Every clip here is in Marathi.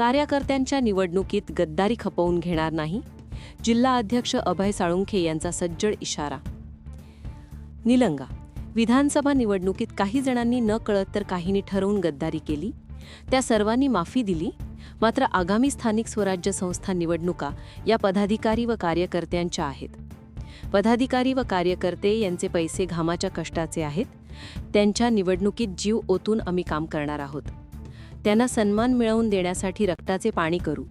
कार्यकर्त्यांच्या निवडणुकीत गद्दारी खपवून घेणार नाही जिल्हा अध्यक्ष अभय साळुंखे यांचा सज्जड इशारा. निलंगा विधानसभा निवडणुकीत काही जणांनी न कळत तर काहींनी ठरवून गद्दारी केली. त्या सर्वांनी माफी दिली. मात्र आगामी स्थानिक स्वराज्य संस्था निवडणुका या पदाधिकारी व कार्यकर्त्यांच्या आहेत. पदाधिकारी व कार्यकर्ते यांचे पैसे घामाच्या कष्टाचे आहेत. त्यांच्या निवडणुकीत जीव ओतून आम्ही काम करणार आहोत. त्यांना सन्मान मिळवून देण्यासाठी रक्ताचे पाणी करू.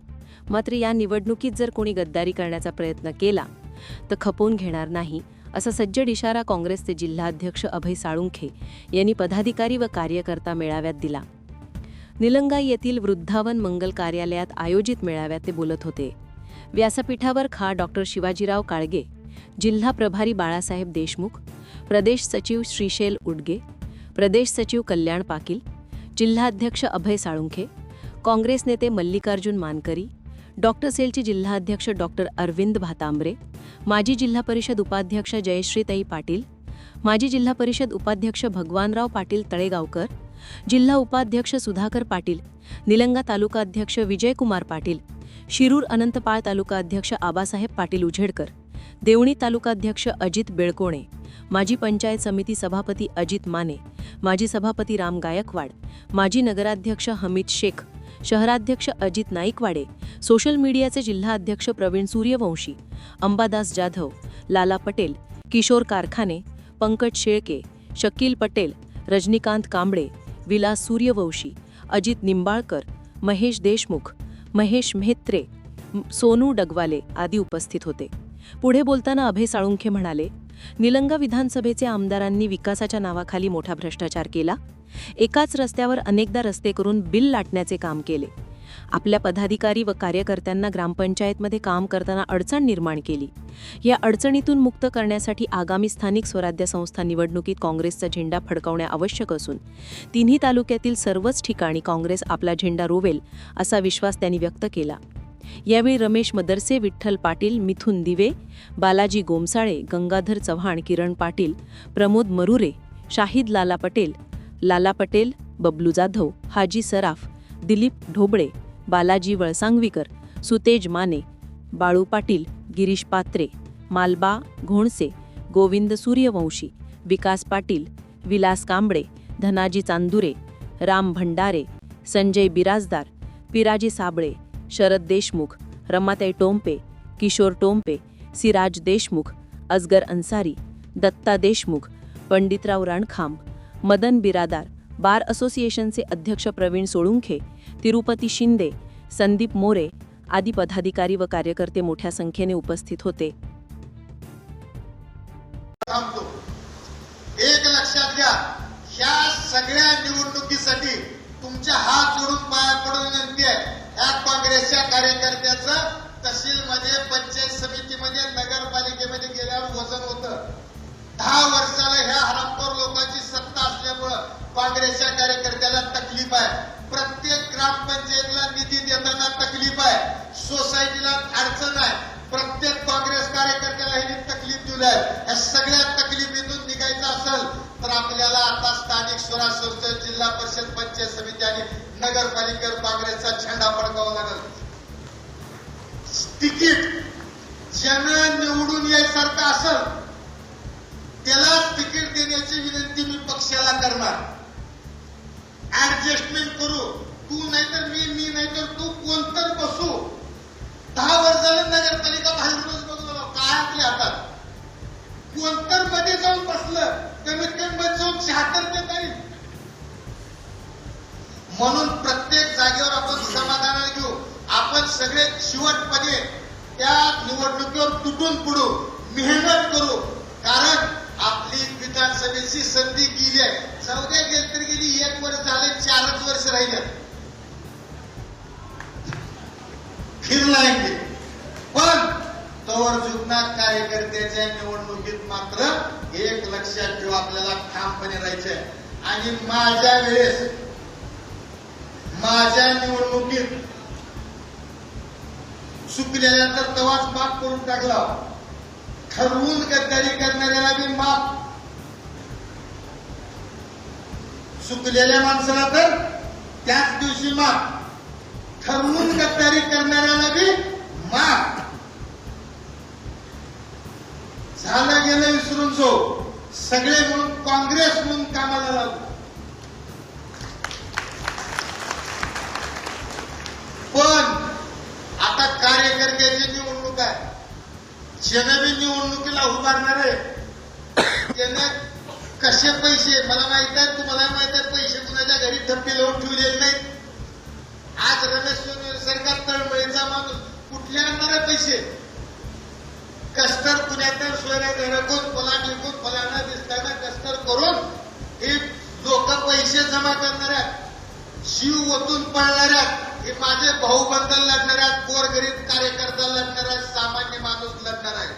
मात्र या निवडणुकीत जर कोणी गद्दारी करण्याचा प्रयत्न केला तर खपवून घेणार नाही असा सज्जड इशारा काँग्रेसचे जिल्हाध्यक्ष अभय साळुंखे यांनी पदाधिकारी व कार्यकर्ता मेळाव्यात दिला. निलंगा येथील वृद्धावन मंगल कार्यालयात आयोजित मेळाव्यात ते बोलत होते. व्यासपीठावर खा डॉक्टर शिवाजीराव काळगे जिल्हा प्रभारी बाळासाहेब देशमुख प्रदेश सचिव श्रीशैल उडगे प्रदेश सचिव कल्याण पाटील जिल्हाध्यक्ष अभय साळुंखे काँग्रेस नेते मल्लिकार्जुन मानकरी डॉक्टर सेलचे जिल्हाध्यक्ष डॉक्टर अरविंद भातांबरे माजी जिल्हा परिषद उपाध्यक्ष जयश्रीताई पाटील माजी जिल्हा परिषद उपाध्यक्ष भगवानराव पाटील तळेगावकर जिल्हा उपाध्यक्ष सुधाकर पाटील निलंगा तालुकाध्यक्ष विजयकुमार पाटील शिरूर अनंतपाळ तालुकाध्यक्ष आबासाहेब पाटील उझेडकर. देवणी तालुकाध्यक्ष अजित बेळकोणे माजी पंचायत समिती सभापती अजित माने माजी सभापती राम गायकवाड माजी नगराध्यक्ष हमीद शेख शहराध्यक्ष अजित नाईकवाडे सोशल मीडियाचे जिल्हाध्यक्ष प्रवीण सूर्यवंशी अंबादास जाधव लाला पटेल किशोर कारखाने पंकज शेळके शकील पटेल रजनीकांत कांबळे विलास सूर्यवंशी अजित निंबाळकर महेश देशमुख महेश म्हेत्रे सोनू डगवाले आदी उपस्थित होते. पुढे बोलताना अभय साळुंखे म्हणाले निलंगा विधानसभेचे आमदारांनी विकासाच्या नावाखाली मोठा भ्रष्टाचार केला. एकाच रस्त्यावर अनेकदा रस्ते करून बिल लाटण्याचे काम केले. आपल्या पदाधिकारी व कार्यकर्त्यांना ग्रामपंचायतमध्ये काम करताना अडचण निर्माण केली. या अडचणीतून मुक्त करण्यासाठी आगामी स्थानिक स्वराज्य संस्था निवडणुकीत काँग्रेसचा झेंडा फडकवणे आवश्यक असून तिन्ही तालुक्यातील सर्वच ठिकाणी काँग्रेस आपला झेंडा रोवेल असा विश्वास त्यांनी व्यक्त केला. यावेळी रमेश मदरसे विठ्ठल पाटील मिथुन दिवे बालाजी गोमसाळे गंगाधर चव्हाण किरण पाटील प्रमोद मरुरे शाहिद लाला पटेल लाला पटेल बबलू जाधव हाजी सराफ दिलीप ढोबळे बालाजी वळसांगवीकर सुतेज माने बाळू पाटील गिरीश पात्रे मालबा घोणसे गोविंद सूर्यवंशी विकास पाटील विलास कांबळे धनाजी चांदुरे राम भंडारे संजय बिराजदार पिराजी साबळे शरद देशमुख रमाताई टोंपे किशोर टोंपे सिराज देशमुख अजगर अन्सारी दत्ता देशमुख पंडितराव रणखांब मदन बिरादार बार असोसिएशनचे अध्यक्ष प्रवीण सोळुंखे तिरुपती शिंदे संदीप मोरे आदी पदाधिकारी व कार्यकर्ते मोठ्या संख्येने उपस्थित होते. एक लक्षात घ्या ह्या सगळ्या निवडणुकीसाठी तुमच्या हात जोडून काँग्रेसच्या कार्यकर्त्याचं तहसीलमध्ये पंचायत समितीमध्ये नगरपालिकेमध्ये गेल्यावर वजन होतं. दहा वर्षाला ह्या हरामखोर लोकांची सत्ता असल्यामुळं काँग्रेसच्या कार्यकर्त्याला तकलीफ आहे. प्रत्येक ग्रामपंचायतला निधी देताना तकलीफ आहे. सोसायटीला अडचण आहे. प्रत्येक काँग्रेस कार्यकर्त्याला ह्यांनी तकलीफ दिली आहे. या सगळ्या तकलीफीतून निघायचं असेल तर आपल्याला आता स्थानिक स्वराज संस्था जिल्हा परिषद पंचायत समिती आणि नगरपालिकेवर काँग्रेसचा झेंडा फडकावा लागल तिकीट ज्यांना निवडून यायसारखं असल त्यालाच तिकीट देण्याची विनंती मी पक्षाला करणार. ऍडजस्टमेंट करू. तू नाहीतर मी मी नाहीतर तू कोणतर बसू. दहा वर्ष नगरपालिका बाहेरूनच बघू काय आपल्या हातात? कोणतरमध्ये जाऊन बसलं. कमीत कमी मध्ये जाऊन शहात्तर देता येईल म्हणून प्रत्येक जागेवर आपण समाधानाने घेऊ. आपण सगळे शिवटपणे त्या निवडणुकीवर तुटून पडू मेहनत करू. कारण आपली विधानसभेची संधी गेली आहे. चौदा गेली तर गेली एक वर्ष झाले चारच वर्ष राहिले फिरलाय पण तोवर झुकणार कार्यकर्त्याच्या निवडणुकीत मात्र एक लक्षात ठेवू आपल्याला ठामपणे राहायचंय. आणि माझ्या वेळेस माझ्या निवडणुकीत चुकलेल्या तर तवाच माफ करून टाकला. ठरवून गद्दारी करणाऱ्याला बी माफ. चुकलेल्या माणसाला तर त्याच दिवशी माफ. ठरवून गद्दारी करणाऱ्याला बी माफ. झालं गेलं विसरून जो सगळे म्हणून काँग्रेस म्हणून कामाला लागलो पण आता कार्यकर्त्याची निवडणूक आहे. ज्यानं निवडणुकीला उभारणार आहे कसे पैसे मला माहीत आहे तुम्हाला माहीत आहे पैसे कुणाच्या घरी ठप्पी लावून ठेवलेले नाहीत. आज रमेश सरकार तळमळीचा माणूस कुठले आणणार पैसे? कस्तर पुण्यात सोयऱ्या घरातून फला विकून फलाना दिसताना कस्तर करून हे लोक पैसे जमा करणाऱ्या शिव ओतून पळणाऱ्या की माझे भाऊ बंधन आहेत गोरगरीब कार्यकर्ता लढणाऱ्या सामान्य माणूस लढणार आहे.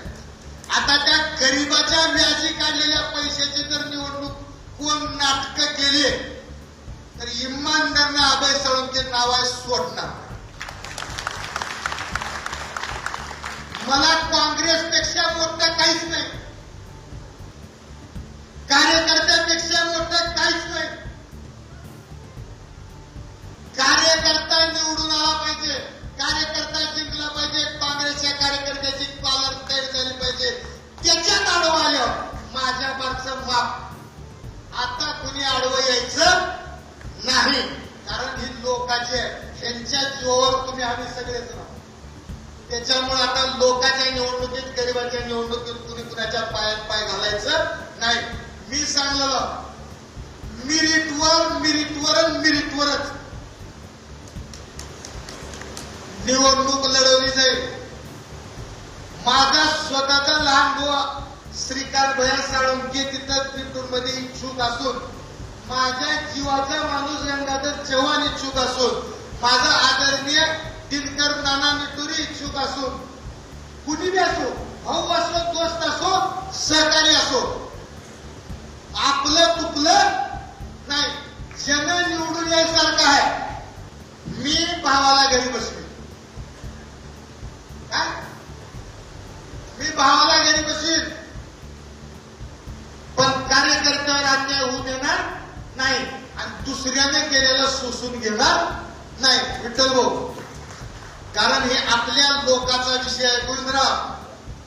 आता त्या गरीबाच्या व्याजी काढलेल्या पैशाची जर निवडणूक कोण नाटक केली तर इमानदारनं अभय साळुंके नाव आहे सोडणार. मला काँग्रेसपेक्षा मोठं काहीच नाही. कार्यकर्त्यापेक्षा मोठं कारण ही लोकांची आहे ह्यांच्या जीवावर तुम्ही आम्ही सगळेच त्याच्यामुळे आता लोकांच्या निवडणुकीत गरिबाच्या निवडणुकीत कुणी कुणाच्या पायात पाय घालायचं नाही. मी सांगलेलं मिरिटवर मिरिटवर मिरिटवरच. निवडणूक लढवली जाईल. माझा स्वतःचा लहान बुवा श्रीकांत भया साळुंके तिथं पिंटूरमध्ये इच्छुक असून माझ्या जीवाचा माणूस गंगाधर चव्हाण इच्छुक असून माझा आदरणीय दिनकर नाना निटुरी इच्छुक असून कुणी बी असो भाऊ असो दोस्त असो सहकारी असो आपलं तुपलं नाही जन निवडून यासारखं आहे. मी भावाला घरी बसवी मी भावाला घरी बसवीन पण कार्यकर्त्यावर अन्याय होऊ देणार नाही. आणि दुसऱ्याने केलेलं सोसून घेणार नाही. विठ्ठल भाऊ. कारण हे आपल्या लोकाचा विषय आहे. गोविंदराव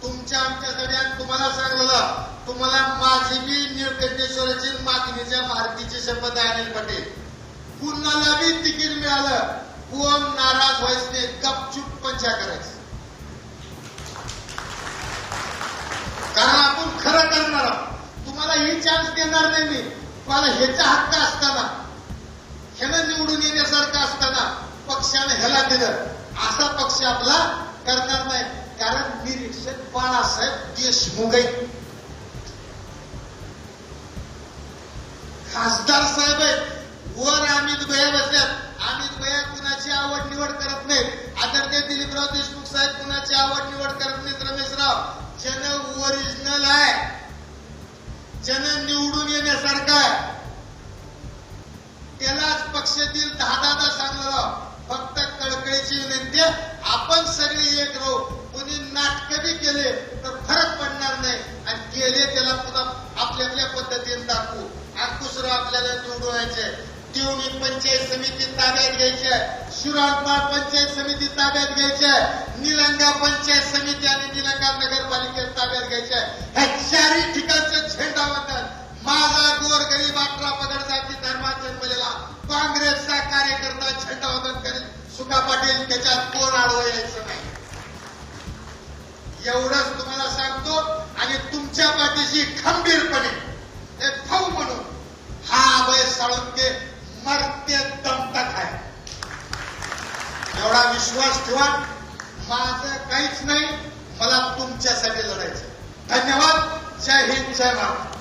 तुमच्या आमच्या आणि तुम्हाला सांगलेलं तुम्हाला माझी बी निळकंठेश्वराची मागणीच्या भारतीची शपथ आहे अनिल पटेल. कुणाला बी तिकीट मिळालं कोण नाराज व्हायचं नाही. गपचूप पंचा करायचं. कारण आपण खरं करणार आहोत. तुम्हाला ही चान्स देणार नाही मी. पण ह्याचा हक्क असताना ह्यानं निवडून येण्यासारखं असताना पक्षाने ह्याला दिलं. असा पक्ष आपला करणार नाही कारण निरीक्षक बाळासाहेब देशमुख आहेत खासदार साहेब आहेत. वर अमित भया बसल्यात. अमित भया कुणाची आवड निवड करत नाहीत. आदरणीय दिलीपराव देशमुख साहेब कुणाची आवड निवड करत नाहीत रमेशराव? जन ओरिजिनल आहे. जन निवडून येण्यासारखं त्यालाच पक्ष देईल दहा दहा सांगलं फक्त कळकळीची विनंती आपण सगळे एक राहू. कोणी नाटक बी केले तर फरक पडणार नाही. आणि केले त्याला पुन्हा आपल्या आपल्या पद्धतीने दाखवू. आणि दुसरं आपल्याला निवडून देवणी पंचायत समिती ताब्यात घ्यायची आहे. शिराळपाळ पंचायत समिती ताब्यात घ्यायची आहे. निलंगा पंचायत समिती आणि निलंगा नगरपालिकेत ताब्यात घ्यायची आहे. ह्या चारही ठिकाणचं झेंडा म्हणतात माझा गोर गरीब अठरा पगड जाती धर्मात जन्मलेला काँग्रेसचा कार्यकर्ता झेंडा वंदन करेल. सुका पाटील त्याच्यात कोण आडवं यायचं नाही. एवढंच तुम्हाला सांगतो आणि तुमच्या पाठीशी खंबीरपणे हे भाऊ म्हणून हा अभय साळुंके मरते दम तक आहे एवढा विश्वास ठेवा माझं काहीच नाही मला तुमच्यासाठी लढायचं धन्यवाद जय हिंद जय महाराष्ट्र.